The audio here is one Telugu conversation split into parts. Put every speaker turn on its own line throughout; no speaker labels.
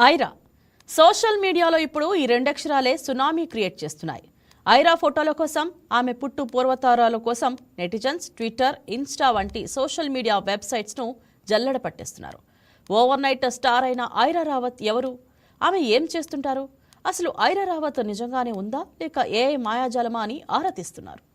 ఐరా. సోషల్ మీడియాలో ఇప్పుడు ఈ రెండక్షరాలే సునామీ క్రియేట్ చేస్తున్నాయి. ఐరా ఫోటోల కోసం ఆమె పుట్టు పూర్వతారాల కోసం నెటిజన్స్ ట్విట్టర్ ఇన్స్టా వంటి సోషల్ మీడియా వెబ్సైట్స్ను జల్లెడ పట్టేస్తున్నారు. ఓవర్ నైట్ స్టార్ అయిన ఐరా రావత్ ఎవరు? ఆమె ఏం చేస్తుంటారు? అసలు ఐరా రావత్ నిజంగానే ఉందా? లేక ఏ మాయాజాలమా అని ఆరా తీస్తున్నారు.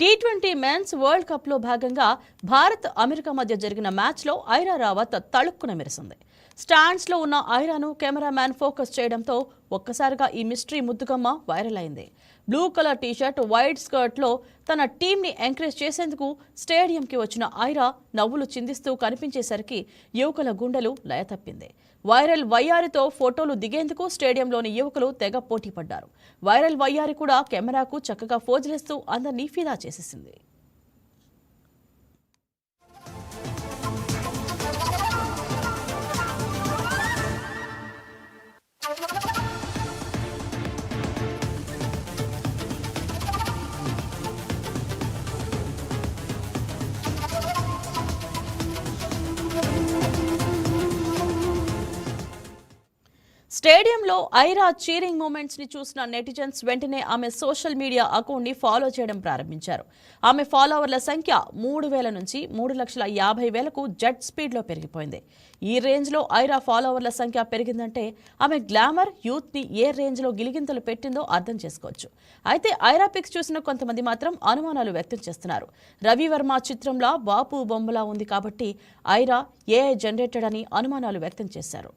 టీ ట్వంటీ మెన్స్ వరల్డ్ కప్లో భాగంగా భారత్ అమెరికా మధ్య జరిగిన మ్యాచ్లో ఐరా రావత్ తళుక్కున మెరిసింది. స్టాండ్స్లో ఉన్న ఐరాను కెమెరామ్యాన్ ఫోకస్ చేయడంతో ఒక్కసారిగా ఈ మిస్టరీ ముద్దుగమ్మ వైరల్ అయింది. బ్లూ కలర్ టీషర్ట్ వైట్ స్కర్ట్లో తన టీంని ఎంకరేజ్ చేసేందుకు స్టేడియంకి వచ్చిన ఐరా నవ్వులు చిందిస్తూ కనిపించేసరికి యువకుల గుండెలు లయతప్పింది వైరల్ వయ్యారితో ఫోటోలు దిగేందుకు స్టేడియంలోని యువకులు తెగ పోటీ పడ్డారు వైరల్ వయ్యారి కూడా కెమెరాకు చక్కగా ఫోజులిస్తూ అందరినీ ఫిదా చేసేసింది. స్టేడియంలో ఐరా చీరింగ్ మూమెంట్స్ని చూసిన నెటిజన్స్ వెంటనే ఆమె సోషల్ మీడియా అకౌంట్ని ఫాలో చేయడం ప్రారంభించారు. ఆమె ఫాలోవర్ల సంఖ్య మూడు వేల నుంచి మూడు లక్షల యాభై వేలకు జెట్ స్పీడ్లో పెరిగిపోయింది. ఈ రేంజ్లో ఐరా ఫాలోవర్ల సంఖ్య పెరిగిందంటే ఆమె గ్లామర్ యూత్ని ఏ రేంజ్లో గిలిగింతలు పెట్టిందో అర్థం చేసుకోవచ్చు. అయితే ఐరా పిక్స్ చూసిన కొంతమంది మాత్రం అనుమానాలు వ్యక్తం చేస్తున్నారు. రవివర్మ చిత్రంలా బాపు బొమ్మలా ఉంది కాబట్టి ఐరా ఏఐ జనరేటెడ్ అని అనుమానాలు వ్యక్తం చేశారు.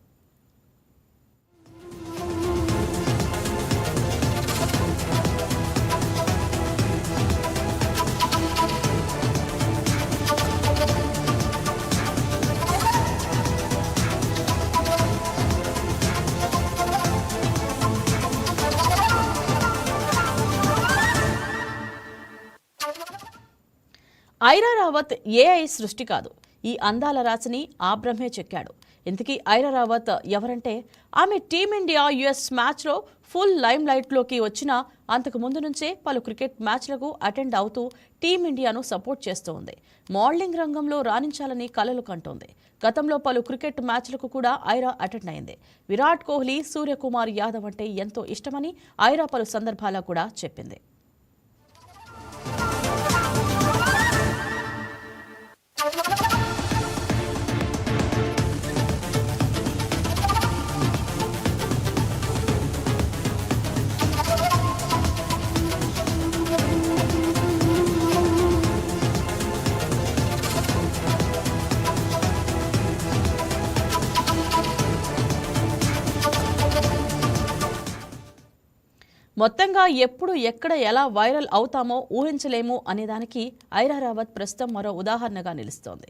ఐరా రావత్ ఏఐ సృష్టి కాదు. ఈ అందాల రాశిని ఆ బ్రహ్మే చెక్కాడు. ఇంతకీ ఐరా రావత్ ఎవరంటే ఆమె టీమిండియా యుఎస్ మ్యాచ్లో ఫుల్ లైమ్ లైట్లోకి వచ్చిన అంతకు ముందు నుంచే పలు క్రికెట్ మ్యాచ్లకు అటెండ్ అవుతూ టీమిండియాను సపోర్ట్ చేస్తూ ఉంది. మోడలింగ్ రంగంలో రాణించాలని కలలు కంటోంది. గతంలో పలు క్రికెట్ మ్యాచ్లకు కూడా ఐరా అటెండ్ అయింది. విరాట్ కోహ్లీ సూర్యకుమార్ యాదవ్ అంటే ఎంతో ఇష్టమని ఐరా పలు సందర్భాల్లో కూడా చెప్పింది. మొత్తంగా ఎప్పుడు ఎక్కడ ఎలా వైరల్ అవుతామో ఊహించలేము అనేదానికి ఐరా రావత్ ప్రస్తుతం మరో ఉదాహరణగా నిలుస్తోంది.